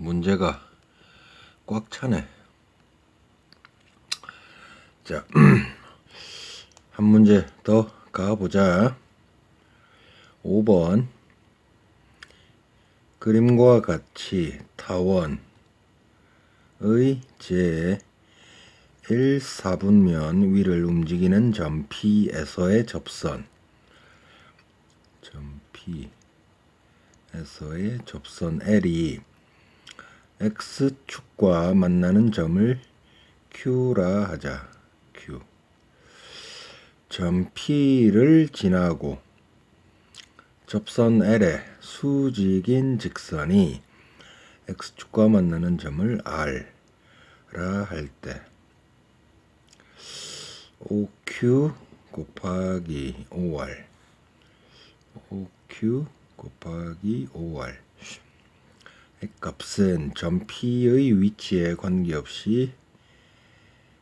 문제가 꽉 차네. 자, 한 문제 더 가보자. 5번. 그림과 같이 타원의 제 1, 4분면 위를 움직이는 점 P에서의 접선. 점 P에서의 접선 L이 X축과 만나는 점을 Q라 하자. Q. 점 P를 지나고 접선 L의 수직인 직선이 X축과 만나는 점을 R라 할때 OQ 곱하기 OR OQ 곱하기 OR 값은 점 P의 위치에 관계없이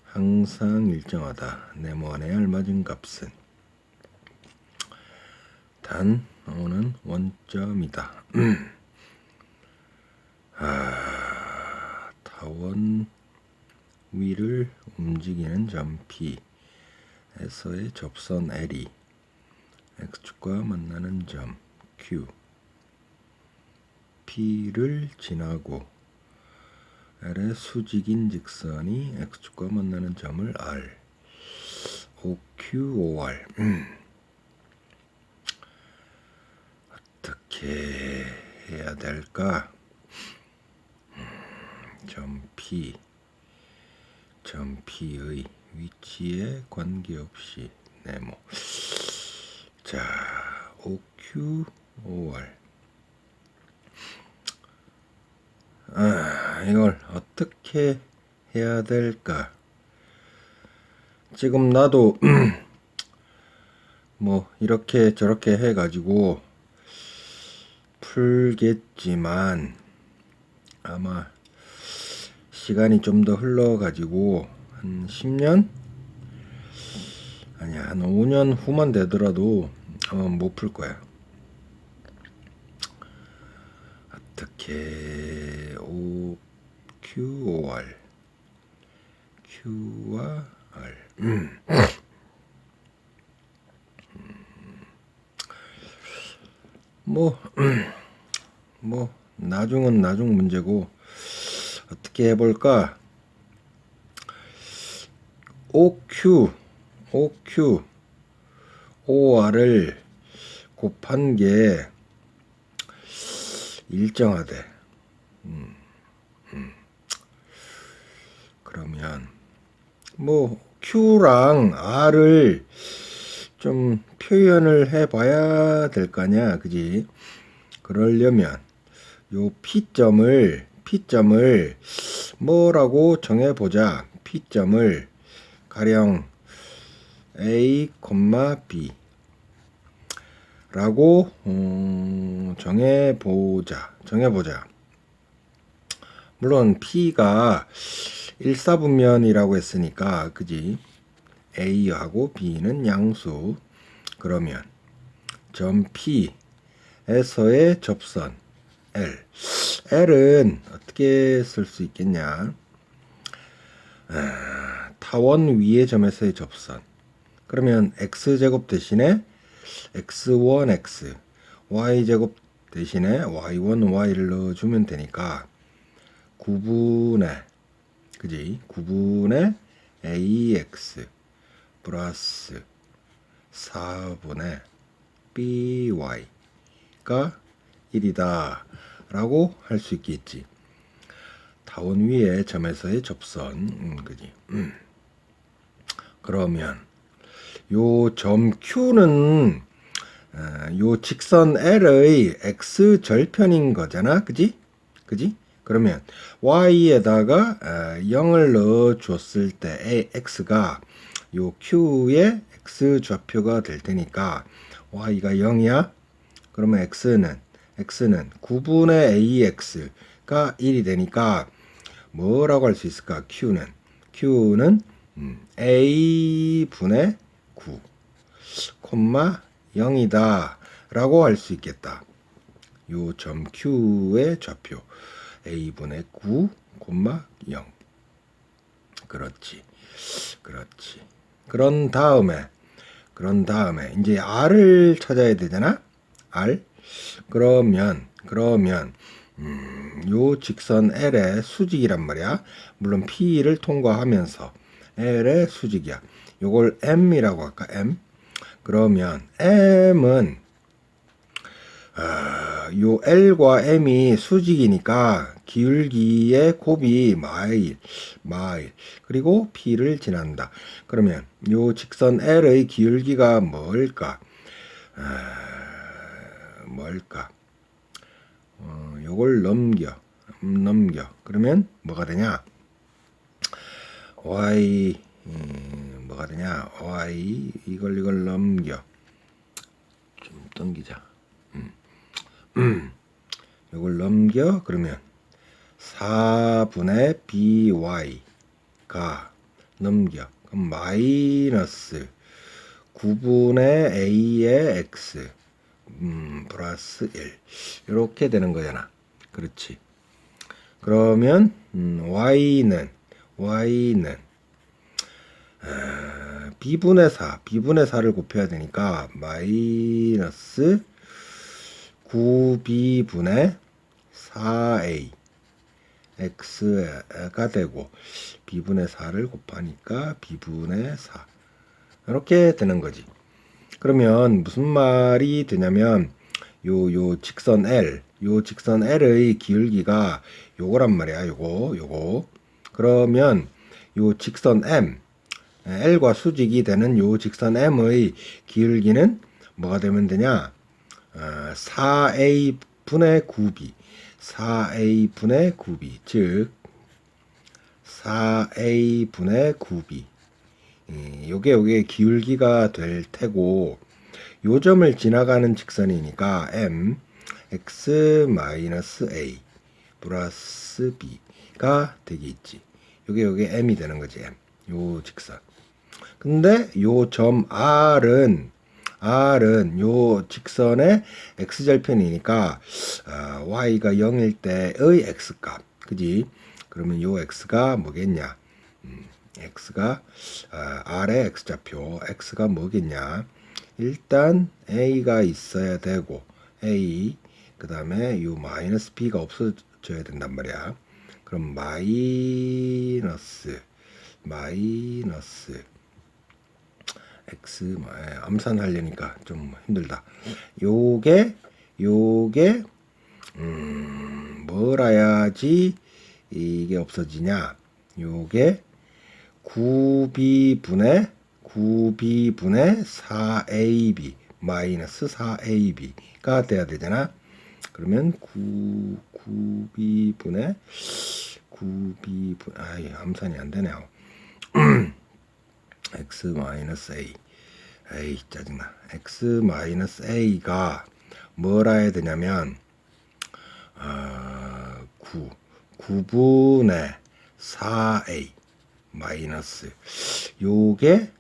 항상 일정하다. 네모안에 알맞은 값은 단 오는 원점이다. 아, 타원 위를 움직이는 점 P에서의 접선 L이 X축과 만나는 점 Q P를 지나고 L의 수직인 직선이 X축과 만나는 점을 R OQOR 음. 어떻게 해야 될까? 음, 점 P 점 P의 위치에 관계없이 네모 자 OQOR 아, 이걸 어떻게 해야 될까? 지금 나도 뭐 이렇게 저렇게 해가지고 풀겠지만 아마 시간이 좀 더 흘러가지고 한 10년? 아니야 한 5년 후만 되더라도 어, 못풀 거야. 어떻게 Q O R Q와 R 음. 뭐, 뭐, 나중은 나중 문제고, 어떻게 해볼까? OQ, OQ, OR을 곱한 게 일정하대. 음, 음. 그러면, 뭐, Q랑 R을 좀 표현을 해봐야 될 거냐, 그지? 그러려면 요 P점을 P점을 뭐라고 정해보자. P점을 가령 A, B 라고 음, 정해보자. 정해보자. 물론 P가 일사분면이라고 했으니까 그지? A하고 B는 양수. 그러면 점 P에서의 접선 L. L은 어떻게 쓸 수 있겠냐? 아, 타원 위의 점에서의 접선. 그러면 x제곱 대신에 x1x, y제곱 대신에 y1, y를 넣어주면 되니까 9분의 그지? 9분의 ax 플러스 4분의 by가 1이다 라고 할 수 있겠지. 타원 위의 점에서의 접선, 음, 그지? 음. 그러면 요 점 Q는 어, 요 직선 L의 x 절편인 거잖아, 그지? 그지? 그러면 y에다가 어, 0을 넣어 줬을 때 a, x가 요 q의 x 좌표가 될 테니까 y가 0이야. 그러면 x는 x는 9분의 ax가 1이 되니까 뭐라고 할 수 있을까? q는 q는 음, a 분의 9 콤마 0이다 라고 할 수 있겠다. 요 점 q의 좌표 a분의 9 콤마 0 그렇지 그렇지 그런 다음에 그런 다음에 이제 r을 찾아야 되잖아 r 그러면 그러면 음, 요 직선 L의 수직이란 말이야. 물론 P를 통과하면서 L의 수직이야. 요걸 M이라고 할까? M. 그러면 M은 아, 요 L과 M이 수직이니까 기울기의 곱이 마일, 마일. 그리고 P를 지난다. 그러면 요 직선 L의 기울기가 뭘까? 아, 뭘까? 어, 요걸 넘겨 음, 넘겨 그러면 뭐가 되냐 y 음, 뭐가 되냐 y 이걸 이걸 넘겨 좀 당기자 음. 음. 요걸 넘겨 그러면 4분의 by가 넘겨. 그럼 마이너스 9분의 a의 x 음, 플러스 1 이렇게 되는 거잖아. 그렇지? 그러면 음, y는 y는 아, b분의 4 b분의 4를 곱해야 되니까 마이너스 9b분의 4a x가 되고 b분의 4를 곱하니까 b분의 4 이렇게 되는 거지. 그러면 무슨 말이 되냐면 요 요 직선 L 요 직선 L의 기울기가 요거란 말이야 요거 요거. 그러면 요 직선 M L과 수직이 되는 요 직선 M의 기울기는 뭐가 되면 되냐? 어, 4A 분의 9B 4A 분의 9B 즉 4A 분의 9B 예, 요게 요게 기울기가 될 테고 요 점을 지나가는 직선이니까 m x 마이너스 a 플러스 b가 되겠지. 요게 요게 m이 되는 거지 m. 요 직선. 근데 요 점 r은 r은 요 직선의 x절편이니까 어, y가 0일 때의 x값. 그지? 그러면 요 x가 뭐겠냐? 음, x가 아, r의 x좌표 x가 뭐겠냐 일단 a가 있어야 되고 a 그 다음에 요 마이너스 b가 없어져야 된단 말이야 그럼 마이너스 마이너스 x 아, 암산하려니까 좀 힘들다 요게 요게 음, 뭘 해야지 이게 없어지냐 요게 9b분의 9b분의 4ab 마이너스 4ab가 돼야 되잖아. 그러면 9, 9b분의 9b 분 아이 암산이 안 되네요. x 마이너스 a 에이 짜증나. x 마이너스 a가 뭐라 해야 되냐면 아, 9 9분의 4a 마이너스. 요게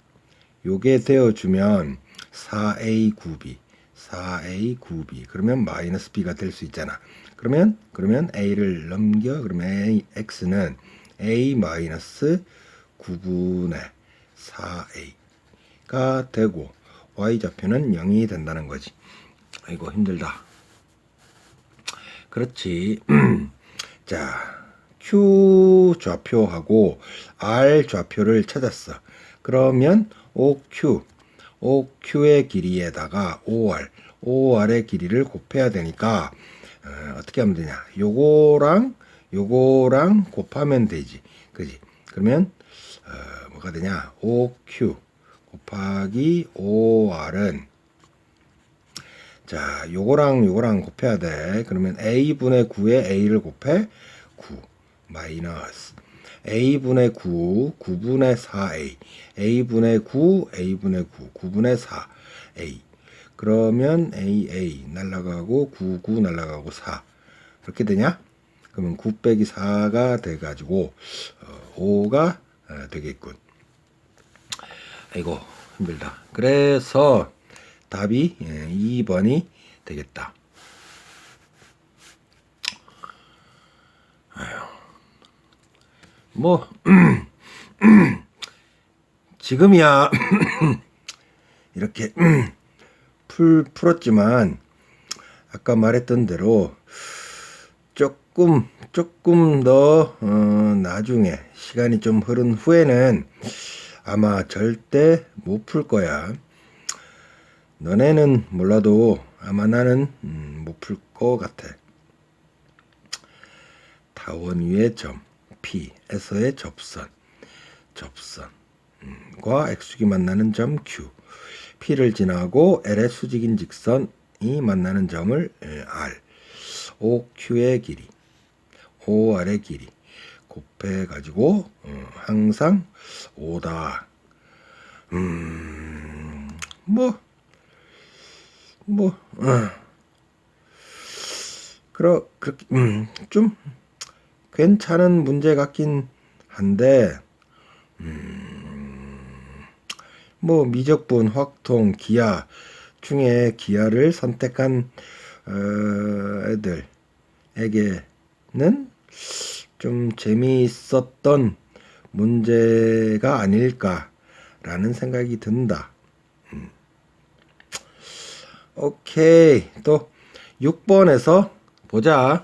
요게 되어주면 4a 9b 4a 9b 그러면 마이너스 b가 될 수 있잖아. 그러면 그러면 a를 넘겨. 그러면 a, x는 a 마이너스 9분의 4a가 되고 y 좌표는 0이 된다는 거지 아이고 힘들다 그렇지 자 Q 좌표하고 R 좌표를 찾았어. 그러면 OQ, OQ의 길이에다가 OR, OR의 길이를 곱해야 되니까 어, 떻게 하면 되냐? 요거랑 요거랑 곱하면 되지. 그지? 그러면 어, 뭐가 되냐? OQ 곱하기 OR은 자, 요거랑 요거랑 곱해야 돼. 그러면 A분의 9에 A를 곱해 9. 마이너스 a분의 9, 9분의 4a, a분의 9, a분의 9, 9분의 4a. 그러면 aa 날라가고 9, 9 날라가고 4. 이렇게 되냐? 그러면 9 빼기 4가 돼가지고 어, 5가 어, 되겠군. 아이고 힘들다. 그래서 답이 예, 2번이 되겠다. 뭐 지금이야 이렇게 풀 풀었지만 아까 말했던 대로 조금 조금 더 어, 나중에 시간이 좀 흐른 후에는 아마 절대 못 풀 거야. 너네는 몰라도 아마 나는 음, 못풀거 같아. 타원 위의 점 P에서의 접선 접선과 x축이 만나는 점 Q P를 지나고 L의 수직인 직선이 만나는 점을 에, R OQ의 길이 OR의 길이 곱해 가지고 어, 항상 5다. 음, 뭐, 뭐, 어. 그러, 그렇게, 음, 좀, 괜찮은 문제 같긴 한데, 음, 뭐, 미적분, 확통, 기하 중에 기하를 선택한, 어, 애들에게는 좀 재미있었던 문제가 아닐까라는 생각이 든다. 음. 오케이. 또 6번에서 보자.